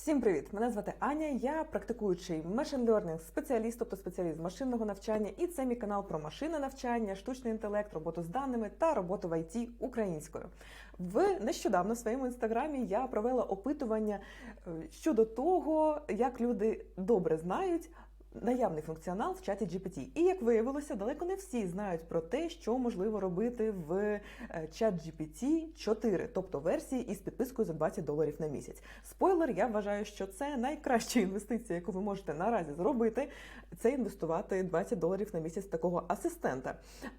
Всім привіт! Мене звати Аня. Я практикуючий machine learning спеціаліст, тобто спеціаліст з машинного навчання, і це мій канал про машинне навчання, штучний інтелект, роботу з даними та роботу в ІТ українською. В нещодавно в своєму інстаграмі я провела опитування е, щодо того, як люди добре знають. Наявний функціонал в чаті GPT. І як виявилося, далеко не всі знають про те, що можливо робити в е, чат GPT 4, тобто версії із підпискою за 20 доларів на місяць. Спойлер, я вважаю, що це найкраща інвестиція, яку ви можете наразі зробити. Це інвестувати 20 доларів на місяць такого асистента.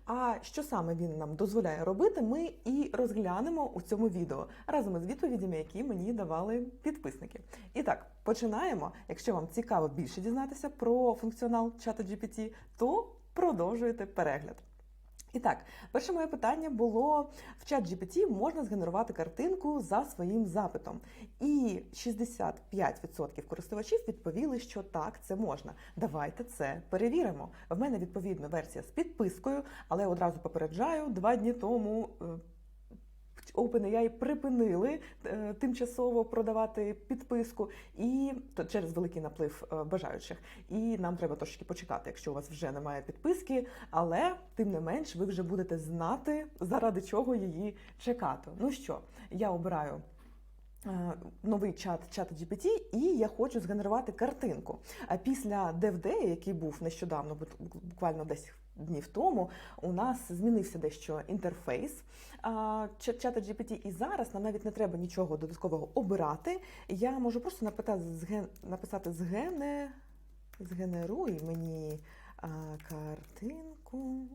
А що саме він нам дозволяє робити, ми і розглянемо у цьому відео разом із відповідями, які мені давали підписники. І так, починаємо. Якщо вам цікаво більше дізнатися про функціонал чата GPT, то продовжуйте перегляд. І так, перше моє питання було: в чат GPT можна згенерувати картинку за своїм запитом. І 65% користувачів відповіли, що так, це можна. Давайте це перевіримо. В мене відповідно версія з підпискою, але одразу попереджаю, два дні тому. OpenAI припинили е, тимчасово продавати підписку і то через великий наплив е, бажаючих. І нам треба трошки почекати, якщо у вас вже немає підписки, але тим не менш ви вже будете знати, заради чого її чекати. Ну що, я обираю. е, Новий чат чат GPT, і я хочу згенерувати картинку. А після DevDay, який був нещодавно, бу- буквально десь днів тому, у нас змінився дещо інтерфейс чата GPT, і зараз нам навіть не треба нічого додаткового обирати. Я можу просто написати, згене, згенеруй мені картинку,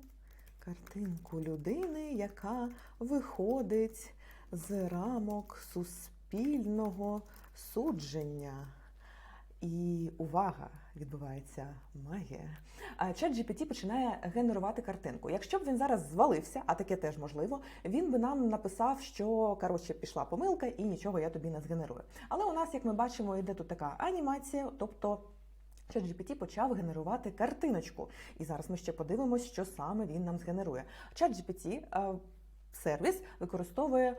картинку людини, яка виходить з рамок суспільного судження. І увага, відбувається магія. Чат GPT починає генерувати картинку. Якщо б він зараз звалився, а таке теж можливо, він би нам написав, що коротше пішла помилка і нічого я тобі не згенерую. Але у нас, як ми бачимо, йде тут така анімація, тобто. ChatGPT почав генерувати картиночку, і зараз ми ще подивимось, що саме він нам згенерує. ChatGPT е, сервіс використовує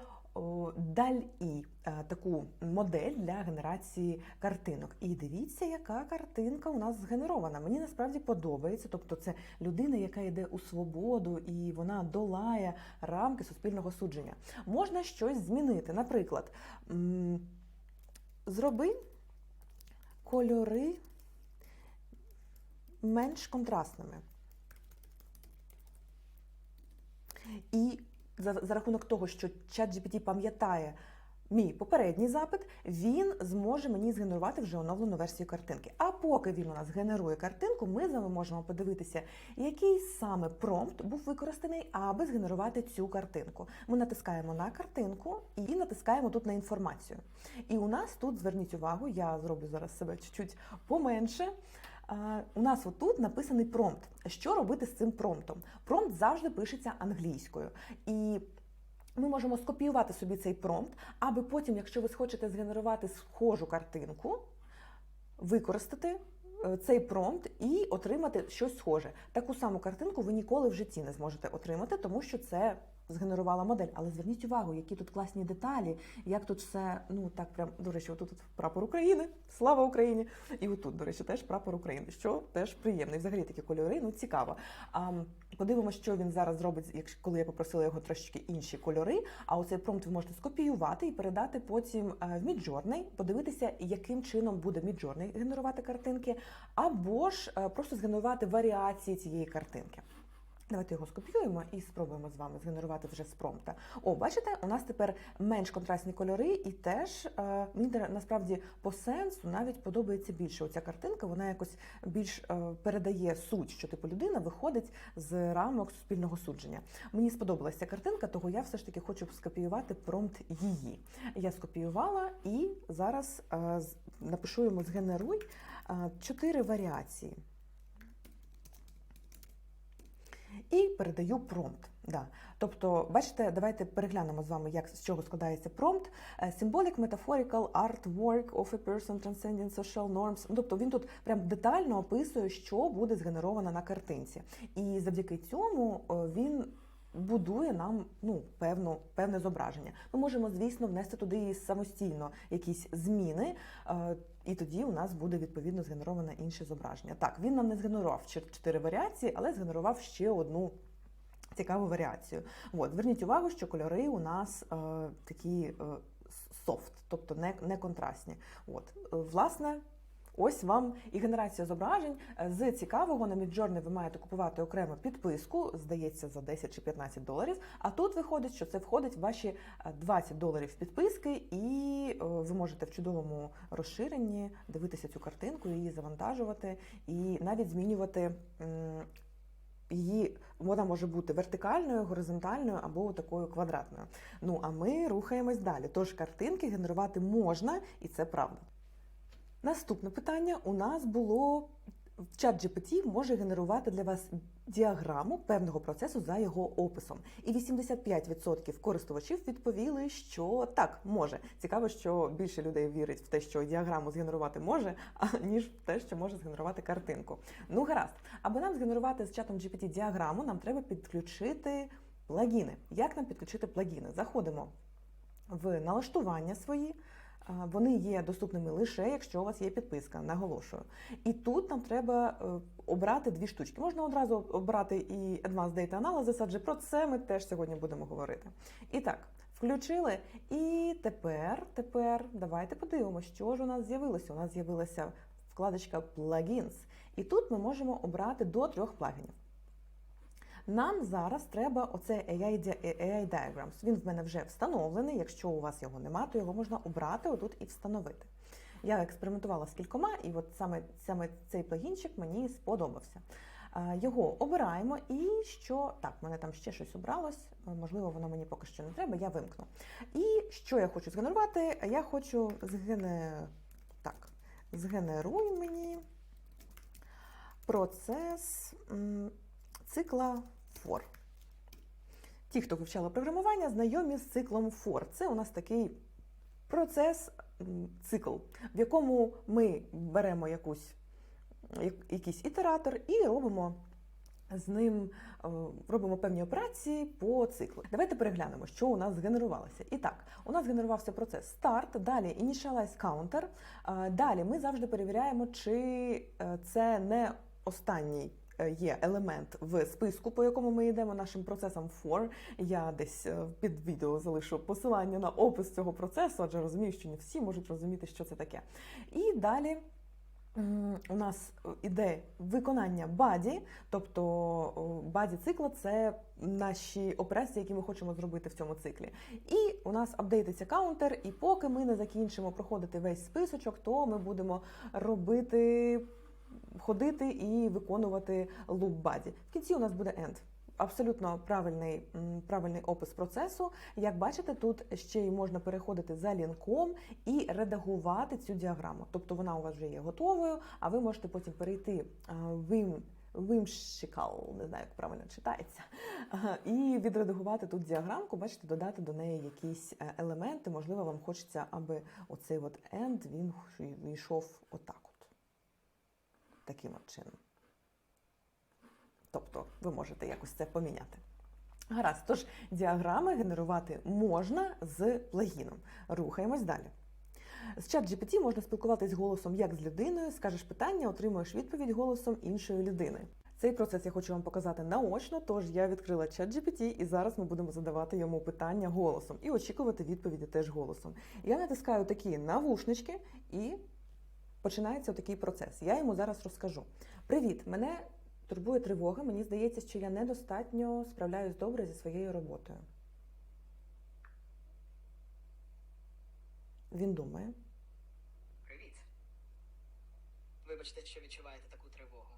DALL-E, е, таку модель для генерації картинок. І дивіться, яка картинка у нас згенерована. Мені насправді подобається. Тобто, це людина, яка йде у свободу, і вона долає рамки суспільного судження. Можна щось змінити. Наприклад, зроби кольори менш контрастними. І за, за рахунок того, що ChatGPT пам'ятає мій попередній запит, він зможе мені згенерувати вже оновлену версію картинки. А поки він у нас генерує картинку, ми з вами можемо подивитися, який саме промпт був використаний, аби згенерувати цю картинку. Ми натискаємо на картинку і натискаємо тут на інформацію. І у нас тут зверніть увагу, я зроблю зараз себе чуть-чуть поменше. У нас отут написаний промпт. Що робити з цим промптом? Промпт завжди пишеться англійською. І ми можемо скопіювати собі цей промпт, аби потім, якщо ви хочете згенерувати схожу картинку, використати е, цей промпт і отримати щось схоже. Таку саму картинку ви ніколи в житті не зможете отримати, тому що це згенерувала модель. Але зверніть увагу, які тут класні деталі, як тут все, ну так прям, до речі, отут от прапор України, слава Україні! І отут, до речі, теж прапор України, що теж приємно. І взагалі такі кольори, ну цікаво. А, подивимося, що він зараз зробить, якщо коли я попросила його трошечки інші кольори. А оцей промпт ви можете скопіювати і передати потім е, в Midjourney, подивитися, яким чином буде Midjourney генерувати картинки, або ж е, просто згенерувати варіації цієї картинки. Давайте його скопіюємо і спробуємо з вами згенерувати вже з промпта. О, бачите, у нас тепер менш контрастні кольори, і теж е, мені на- насправді по сенсу навіть подобається більше. Оця картинка вона якось більш е, передає суть, що типу людина виходить з рамок суспільного судження. Мені сподобалася картинка, того я все ж таки хочу скопіювати промпт її. Я скопіювала і зараз е, напишу йому згенеруй е, чотири варіації. І передаю промпт. Да. Тобто, бачите, давайте переглянемо з вами, як з чого складається промпт. Е, Symbolic, metaphorical, artwork of a person transcending social norms. Ну, Тобто він тут прям детально описує, що буде згенеровано на картинці. І завдяки цьому е, він будує нам ну, певну, певне зображення. Ми можемо, звісно, внести туди самостійно якісь зміни, е, і тоді у нас буде відповідно згенероване інше зображення. Так, він нам не згенерував чотири варіації, але згенерував ще одну цікаву варіацію. От, зверніть увагу, що кольори у нас е, такі е, софт, тобто не, не контрастні. От, е, власне. Ось вам і генерація зображень. Е, З цікавого на Midjourney ви маєте купувати окремо підписку, здається, за 10 чи 15 доларів. А тут виходить, що це входить в ваші е, 20 доларів підписки, і е, ви можете в чудовому розширенні дивитися цю картинку, її завантажувати і навіть змінювати її. Вона може бути вертикальною, горизонтальною або такою квадратною. Ну а ми рухаємось далі. Тож картинки генерувати можна, і це правда. Наступне питання у нас було. Чат GPT може генерувати для вас діаграму певного процесу за його описом. І 85% користувачів відповіли, що так, може. Цікаво, що більше людей вірить в те, що діаграму згенерувати може, ніж в те, що може згенерувати картинку. Ну, гаразд, аби нам згенерувати з чатом GPT діаграму, нам треба підключити плагіни. Як нам підключити плагіни? Заходимо в налаштування свої. Вони є доступними лише, якщо у вас є підписка, наголошую. І тут нам треба е, обрати дві штучки. Можна одразу обрати і Advanced Data Analysis, адже про це ми теж сьогодні будемо говорити. І так, включили. І тепер, тепер давайте подивимося, що ж у нас з'явилося. У нас з'явилася вкладочка Plugins. І тут ми можемо обрати до трьох плагінів. Нам зараз треба оце AI, AI Diagrams. Він в мене вже встановлений. Якщо у вас його нема, то його можна обрати отут і встановити. Я експериментувала з кількома, і от саме, саме цей плагінчик мені сподобався. Е, Його обираємо, і що так, в мене там ще щось обралось. е, Можливо, воно мені поки що не треба, я вимкну. І що я хочу згенерувати? Я хочу згене... так, згенеруй мені процес цикла for. Ті, хто вивчали програмування, знайомі з циклом for. Це у нас такий процес, цикл, в якому ми беремо якусь, якийсь ітератор і робимо з ним е, робимо певні операції по циклу. Давайте переглянемо, що у нас згенерувалося. І так, у нас генерувався процес старт, далі initialize counter. е, Далі ми завжди перевіряємо, чи е, це не останній. Е, Є елемент в списку, по якому ми йдемо нашим процесом for. Я десь е, під відео залишу посилання на опис цього процесу, адже розумію, що не всі можуть розуміти, що це таке. І далі у нас е, іде виконання баді, тобто баді цикла це наші операції, які ми хочемо зробити в цьому циклі. І у нас апдейтиться каунтер, і поки ми не закінчимо проходити весь списочок, то ми будемо робити ходити і виконувати луп баді. В кінці у нас буде end. Абсолютно правильний, правильний опис процесу. Як бачите, тут ще й можна переходити за лінком і редагувати цю діаграму. Тобто вона у вас вже є готовою, а ви можете потім перейти а, Vim, Whimsical, не знаю, як правильно читається, і відредагувати тут діаграмку, бачите, додати до неї якісь е, елементи. Можливо, вам хочеться, аби оцей от end він йшов отак от. Таким от чином. Тобто ви можете якось це поміняти. Гаразд, тож діаграми генерувати можна з плагіном. Рухаємось далі. З чат GPT можна спілкуватись голосом як з людиною, скажеш питання, отримуєш відповідь голосом іншої людини. Цей процес я хочу вам показати наочно, тож я відкрила чат GPT і зараз ми будемо задавати йому питання голосом і очікувати відповіді теж голосом. Я натискаю такі навушнички і починається такий процес. Я йому зараз розкажу: Привіт, мене турбує тривога. Мені здається, що я недостатньо справляюсь добре зі своєю роботою. Він думає. Привіт. Вибачте, що відчуваєте таку тривогу.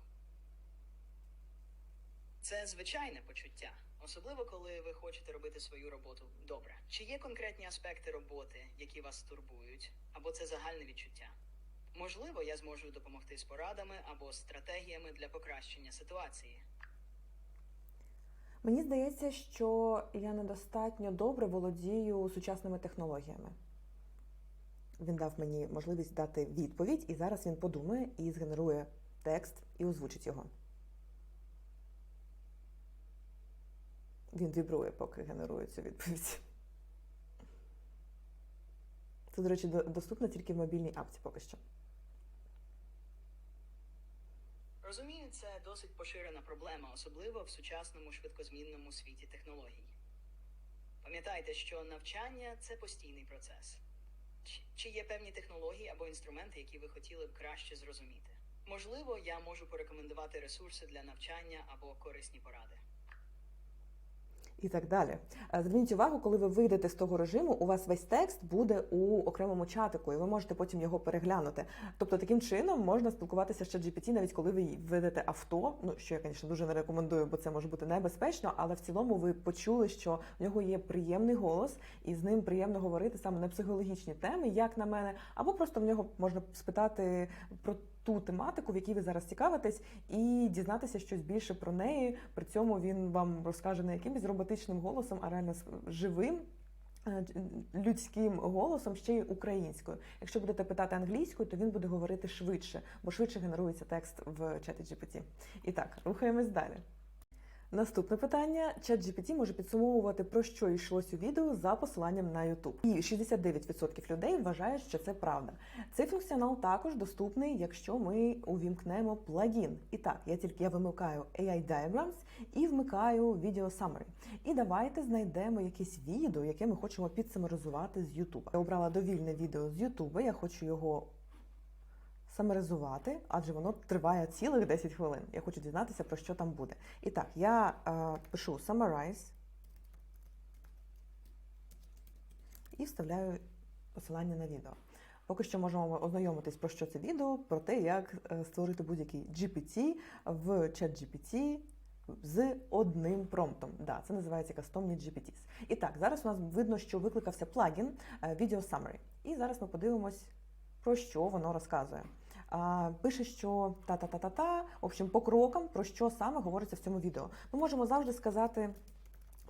Це звичайне почуття, особливо коли ви хочете робити свою роботу добре. Чи є конкретні аспекти роботи, які вас турбують, або це загальне відчуття? Можливо, я зможу допомогти з порадами або стратегіями для покращення ситуації. Мені здається, що я недостатньо добре володію сучасними технологіями. Він дав мені можливість дати відповідь, і зараз він подумає і згенерує текст і озвучить його. Він вібрує, поки генерує цю відповідь. Це, до речі, доступно тільки в мобільній апці поки що. Розумію, це досить поширена проблема, особливо в сучасному швидкозмінному світі технологій. Пам'ятайте, що навчання це постійний процес. Чи- є певні технології або інструменти, які ви хотіли б краще зрозуміти? Можливо, я можу порекомендувати ресурси для навчання або корисні поради. І так далі. Е, Зверніть увагу, коли ви вийдете з того режиму, у вас весь текст буде у окремому чатику, і ви можете потім його переглянути. Тобто таким чином можна спілкуватися з ChatGPT, навіть коли ви ведете авто. Ну що я, звісно, дуже не рекомендую, бо це може бути небезпечно, але в цілому ви почули, що в нього є приємний голос, і з ним приємно говорити саме на психологічні теми, як на мене, або просто в нього можна спитати про ту тематику, в якій ви зараз цікавитесь, і дізнатися щось більше про неї. При цьому він вам розкаже не якимось роботичним голосом, а реально живим. е, Людським голосом ще й українською. Якщо будете питати англійською, то він буде говорити швидше, бо швидше генерується текст в чаті GPT. І так, рухаємось далі. Наступне питання: ChatGPT може підсумовувати про що йшлось у відео за посиланням на YouTube. І 69% людей вважають, що це правда. Цей функціонал також доступний, якщо ми увімкнемо плагін. І так, я тільки я вимикаю AI Diagrams і вмикаю Video Summary. І давайте знайдемо якесь відео, яке ми хочемо підсамаризувати з YouTube. Я обрала довільне відео з YouTube, я хочу його самаризувати, адже воно триває цілих 10 хвилин. Я хочу дізнатися, про що там буде. І так, я е, пишу summarize і вставляю посилання на відео. Поки що можемо ознайомитись про що це відео, про те, як е, створити будь-який GPT в ChatGPT з одним промптом. Да, це називається кастомні GPTs. І так, зараз у нас видно, що викликався плагін е, Video Summary. І зараз ми подивимось, про що воно розказує. Пише, що та-та-та-та-та, в общем, по крокам, про що саме говориться в цьому відео. Ми можемо завжди сказати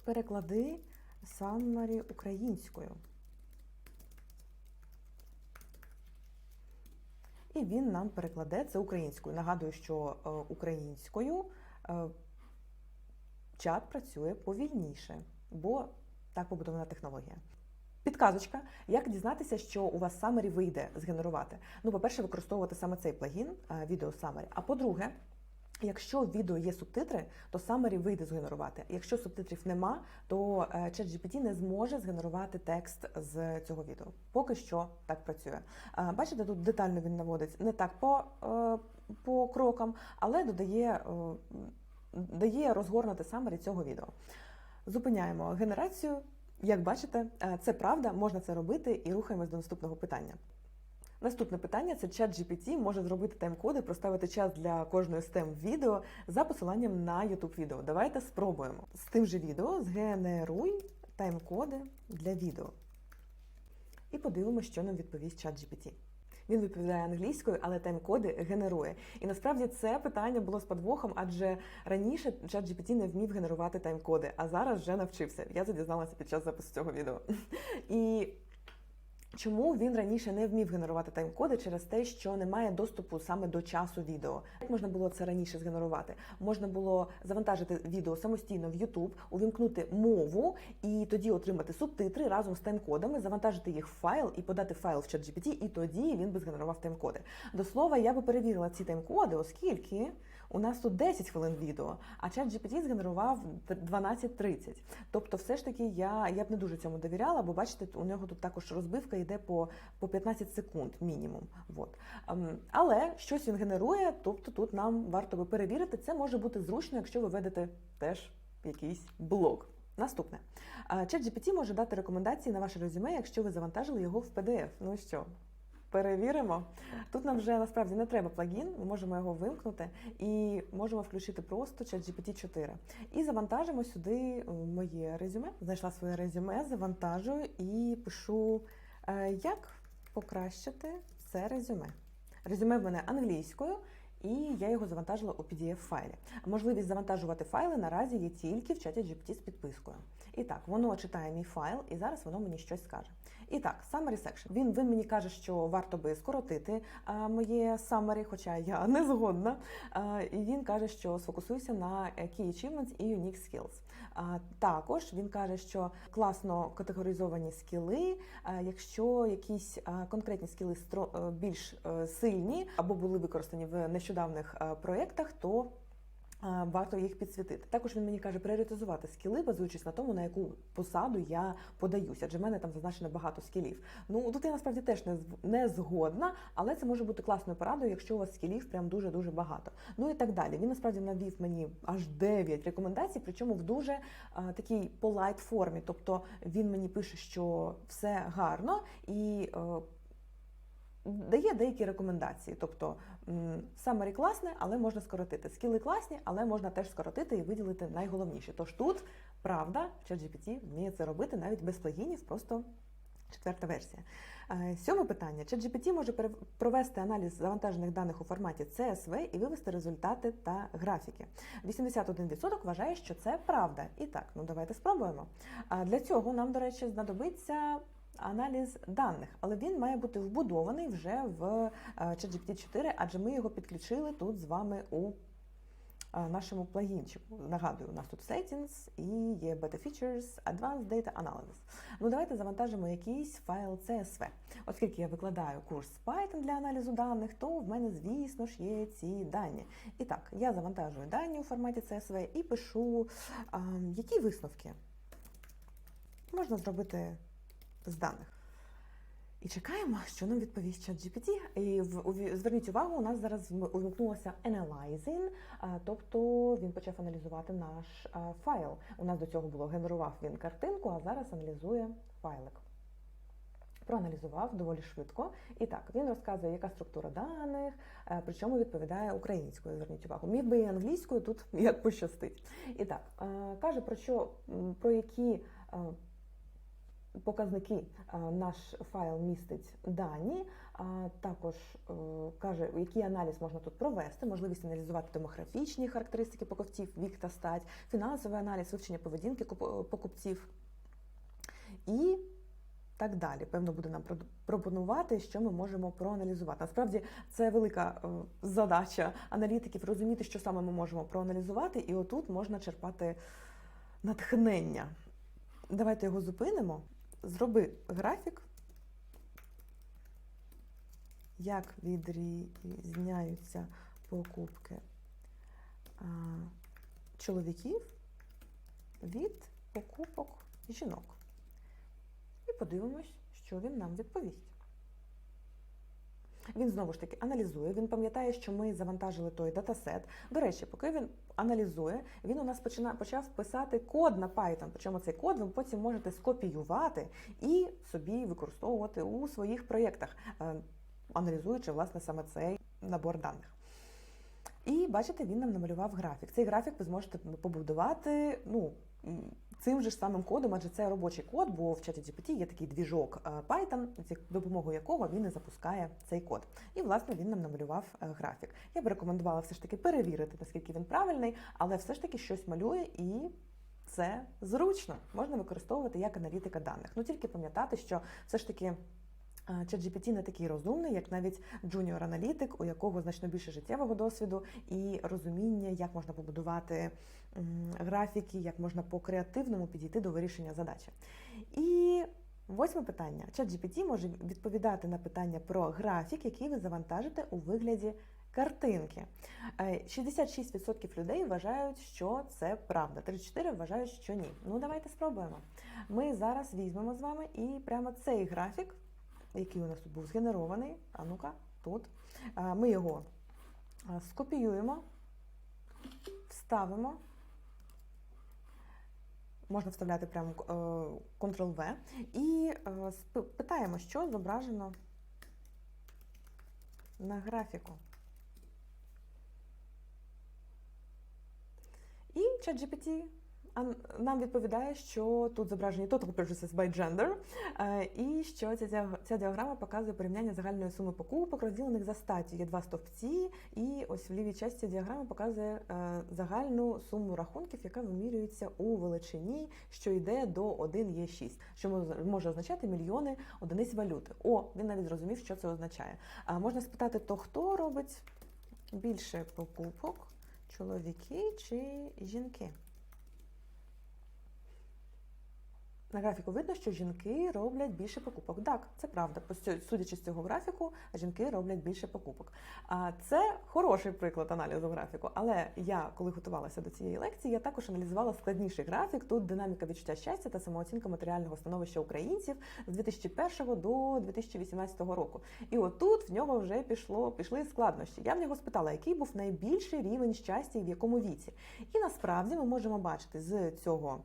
переклади summary українською. І він нам перекладе це українською. Нагадую, що е, українською е, чат працює повільніше, бо так побудована технологія. Підказочка, як дізнатися, що у вас Summary вийде згенерувати. Ну, по-перше, використовувати саме цей плагін відео Summary. А по-друге, якщо в відео є субтитри, то Summary вийде згенерувати. Якщо субтитрів нема, то е, ChatGPT не зможе згенерувати текст з цього відео. Поки що так працює. Е, Бачите, тут детально він наводить не так по, е, по крокам, але додає, дає розгорнути Summary цього відео. Зупиняємо генерацію. Як бачите, е, це правда, можна це робити і рухаємось до наступного питання. Наступне питання це чат GPT може зробити тайм-коди, проставити час для кожної з тем відео за посиланням на YouTube відео. Давайте спробуємо. З тим же відео згенеруй тайм-коди для відео. І подивимося, що нам відповість чат GPT. Він відповідає англійською, але тайм-коди генерує. І насправді це питання було з подвохом, адже раніше ChatGPT не вмів генерувати тайм-коди, а зараз вже навчився. Я це дізналася під час запису цього відео. І Чому він раніше не вмів генерувати тайм-коди через те, що немає доступу саме до часу відео? Як можна було це раніше згенерувати? Можна було завантажити відео самостійно в YouTube, увімкнути мову і тоді отримати субтитри разом з тайм-кодами, завантажити їх в файл і подати файл в ChatGPT, і тоді він би згенерував тайм-коди. До слова, я би перевірила ці тайм-коди, оскільки у нас тут 10 хвилин відео, а ChatGPT згенерував 12.30. Тобто, все ж таки, я, я б не дуже цьому довіряла, бо бачите, у нього тут також розбивка йде по, по 15 секунд мінімум. Вот. Ем, Але щось він генерує, тобто тут нам варто би перевірити. Це може бути зручно, якщо ви ведете теж якийсь блог. Наступне. А, ChatGPT може дати рекомендації на ваше резюме, якщо ви завантажили його в PDF. Ну що? Перевіримо. Тут нам вже насправді не треба плагін, ми можемо його вимкнути і можемо включити просто ChatGPT 4. І завантажимо сюди е, моє резюме. Знайшла своє резюме, завантажую і пишу, е, як покращити це резюме. Резюме в мене англійською, і я його завантажила у pdf файлі. Можливість завантажувати файли наразі є тільки в чаті GPT з підпискою. І так, воно читає мій файл, і зараз воно мені щось скаже. І так, summary section. Він, він мені каже, що варто би скоротити а, моє summary, хоча я не згодна. А, і він каже, що сфокусуйся на key achievements і unique skills. А, також він каже, що класно категоризовані скіли. Якщо якісь конкретні скіли е, більш е, сильні або були використані в нещодавних е, проєктах, то Варто їх підсвітити. Також він мені каже пріоритизувати скіли, базуючись на тому, на яку посаду я подаюся, адже в мене там зазначено багато скілів. Ну тут я насправді теж не, не згодна, але це може бути класною порадою, якщо у вас скілів прям дуже дуже багато. Ну і так далі. Він насправді навів мені аж 9 рекомендацій, причому в дуже а, такій полайт формі. Тобто він мені пише, що все гарно і. е, Дає деякі рекомендації, тобто summary класне, але можна скоротити. Скіли класні, але можна теж скоротити і виділити найголовніше. Тож тут правда, ChatGPT вміє це робити навіть без плагінів, просто четверта версія. Е, Сьоме питання: ChatGPT може провести аналіз завантажених даних у форматі CSV і вивести результати та графіки. 81% вважає, що це правда. І так, ну давайте спробуємо. Для цього нам, до речі, знадобиться. Аналіз даних, але він має бути вбудований вже в е, ChatGPT 4, адже ми його підключили тут з вами у е, нашому плагінчику. Нагадую, у нас тут Settings і є Beta Features, Advanced Data Analysis. Ну давайте завантажимо якийсь файл CSV. Оскільки я викладаю курс Python для аналізу даних, то в мене, звісно ж, є ці дані. І так, я завантажую дані у форматі CSV і пишу, а, які висновки можна зробити з даних. І чекаємо, що нам відповість ChatGPT. І в, зверніть увагу, у нас зараз увімкнулося Analyzing, тобто він почав аналізувати наш файл. У нас до цього було генерував він картинку, а зараз аналізує файлик. Проаналізував доволі швидко. І так, він розказує, яка структура даних, е, причому відповідає українською. Зверніть увагу. Міг би і англійською тут як пощастить. І так, е, каже про що, про які е, показники е, наш файл містить дані. А також е, каже, який аналіз можна тут провести, можливість аналізувати демографічні характеристики покупців, вік та стать, фінансовий аналіз, вивчення поведінки покупців і так далі. Певно, буде нам пропонувати, що ми можемо проаналізувати. Насправді це велика е, задача аналітиків розуміти, що саме ми можемо проаналізувати, і отут можна черпати натхнення. Давайте його зупинимо. Зроби графік, як відрізняються покупки чоловіків від покупок жінок. І подивимось, що він нам відповість. Він знову ж таки аналізує. Він пам'ятає, що ми завантажили той датасет. До речі, поки він аналізує, він у нас почина, почав писати код на Python. Причому цей код ви потім можете скопіювати і собі використовувати у своїх проєктах, е, аналізуючи власне саме цей набор даних. І бачите, він нам намалював графік. Цей графік ви зможете побудувати ну, цим же ж самим кодом, адже це робочий код, бо в чаті GPT є такий двіжок е, Python, з допомогою якого він і запускає цей код. І, власне, він нам намалював е, графік. Я б рекомендувала все ж таки перевірити, наскільки він правильний, але все ж таки щось малює і. Це зручно, можна використовувати як аналітика даних. Ну тільки пам'ятати, що все ж таки ChatGPT не такий розумний, як навіть джуніор-аналітик, у якого значно більше життєвого досвіду і розуміння, як можна побудувати графіки, як можна по-креативному підійти до вирішення задачі. І восьме питання: ChatGPT може відповідати на питання про графік, який ви завантажите у вигляді картинки. Е, 66% людей вважають, що це правда. 34% вважають, що ні. Ну давайте спробуємо. Ми зараз візьмемо з вами і прямо цей графік який у нас тут був згенерований. А ну-ка, тут. Ми його скопіюємо, вставимо. Можна вставляти прямо е, Ctrl-V і е, питаємо, що зображено на графіку. І ChatGPT нам відповідає, що тут зображені total purchases by gender, і що ця, ця діаграма показує порівняння загальної суми покупок, розділених за статтю. Є два стовпці, і ось в лівій часті діаграми показує е, загальну суму рахунків, яка вимірюється у величині, що йде до 1 є 6, що може означати мільйони одиниць валюти. О, він навіть зрозумів, що це означає. А можна спитати, то хто робить більше покупок, чоловіки чи жінки? На графіку видно, що жінки роблять більше покупок. Так, це правда. Судячи з цього графіку, жінки роблять більше покупок. А це хороший приклад аналізу графіку. Але я, коли готувалася до цієї лекції, я також аналізувала складніший графік. Тут динаміка відчуття щастя та самооцінка матеріального становища українців з 2001 до 2018 року. І отут в нього вже пішло пішли складнощі. Я в нього спитала, який був найбільший рівень щастя і в якому віці. І насправді ми можемо бачити з цього.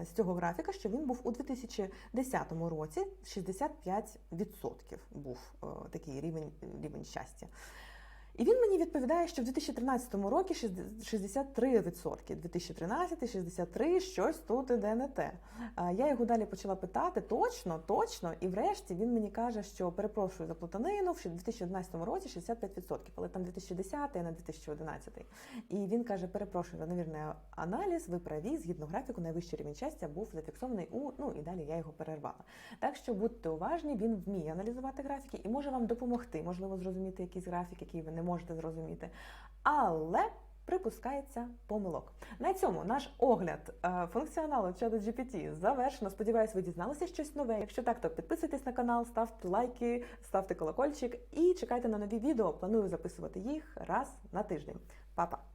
Е, З цього графіка, що він був у 2010 році 65% був е, такий рівень, рівень щастя. І він мені відповідає, що в 2013 році 63%, 2013 63, щось тут іде не те. Я його далі почала питати точно, точно, і врешті він мені каже, що перепрошую за плутанину, в 2011 році 65%, але там 2010, а не 2011. І він каже: перепрошую за невірний аналіз, ви праві, згідно графіку, найвищий рівень щастя був зафіксований у ну і далі я його перервала. Так що будьте уважні, він вміє аналізувати графіки і може вам допомогти, можливо, зрозуміти якийсь графік, який ви не можете зрозуміти. Але припускається помилок. На цьому наш огляд е, функціоналу чату GPT завершено. Сподіваюсь, ви дізналися щось нове. Якщо так, то підписуйтесь на канал, ставте лайки, ставте колокольчик і чекайте на нові відео. Планую записувати їх раз на тиждень. Па-па!